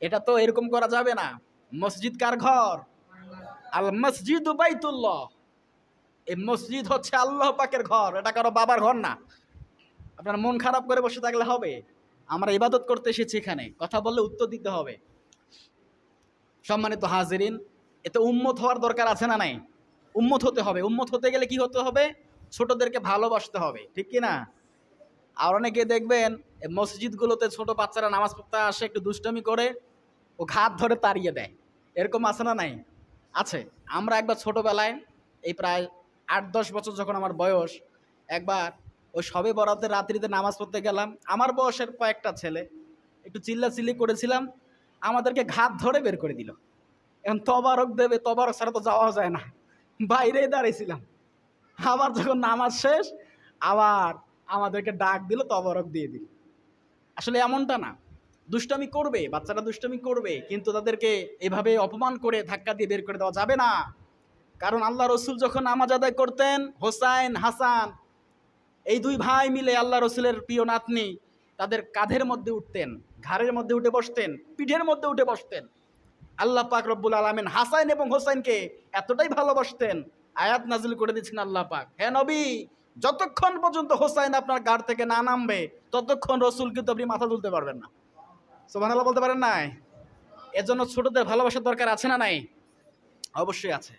এটা তো এরকম করা যাবে না। মসজিদ কার ঘর? আল মসজিদ বাইতুল্লাহ। এই মসজিদ হচ্ছে আল্লাহ পাকের ঘর, এটা কারও বাবার ঘর না। আপনার মন খারাপ করে বসে থাকলে হবে। আমরা ইবাদত করতে এসেছি এখানে, কথা বললে উত্তর দিতে হবে। সম্মানিত হাজিরিন, এতে উম্মত হওয়ার দরকার আছে না নাই? উম্মত হতে হবে, উম্মত হতে গেলে কি হতে হবে? ছোটদেরকে ভালোবাসতে হবে, ঠিক কি না? আর অনেকে দেখবেন মসজিদগুলোতে ছোট বাচ্চারা নামাজ পড়তে আসে, একটু দুষ্টমি করে, ও ঘাত ধরে তাড়িয়ে দেয়। এরকম আছে না নাই? আছে। আমরা একবার ছোটবেলায়, এই প্রায় আট, দশ বছর যখন আমার বয়স, একবার ওই সবে বরাতে রাত্রিতে নামাজ পড়তে গেলাম। আমার বয়সের কয়েকটা ছেলে, একটু চিল্লা চিল্লি করেছিলাম, আমাদেরকে ঘাত ধরে বের করে দিল। এখন তবারক দেবে, তবারক ছাড়া তো যাওয়া যায় না। বাইরেই দাঁড়িয়েছিলাম। আবার যখন নামাজ শেষ, আবার আমাদেরকে ডাক দিল, তবারক দিয়ে দিল। আসলে এমনটা না। দুষ্টামি করবে, বাচ্চারা দুষ্টামি করবে, কিন্তু তাদেরকে এভাবে অপমান করে ধাক্কা দিয়ে বের করে দেওয়া যাবে না। কারণ আল্লাহ রসুল যখন নামাজ আদায় করতেন, হোসাইন, হাসান, এই দুই ভাই মিলে আল্লাহ রসুলের প্রিয় নাতনি তাদের কাঁধের মধ্যে উঠতেন, ঘাড়ের মধ্যে উঠে বসতেন, পিঠের মধ্যে উঠে বসতেন। আল্লাহ পাক রব্বুল আলমেন হাসাইন এবং হোসাইনকে এতটাই ভালোবাসতেন, আয়াত নাজিল করে দিচ্ছেন আল্লাহ পাক। হ্যাঁ নবী যতক্ষণ পর্যন্ত হোসাইন আপনার গাড় থেকে না নামবে, ততক্ষণ রসুল কিন্তু আপনি মাথা তুলতে পারবেন না। সোমান আল্লাহ বলতে পারেন নাই? এজন্য ছোটদের ভালোবাসার দরকার আছে না নাই? অবশ্যই আছে।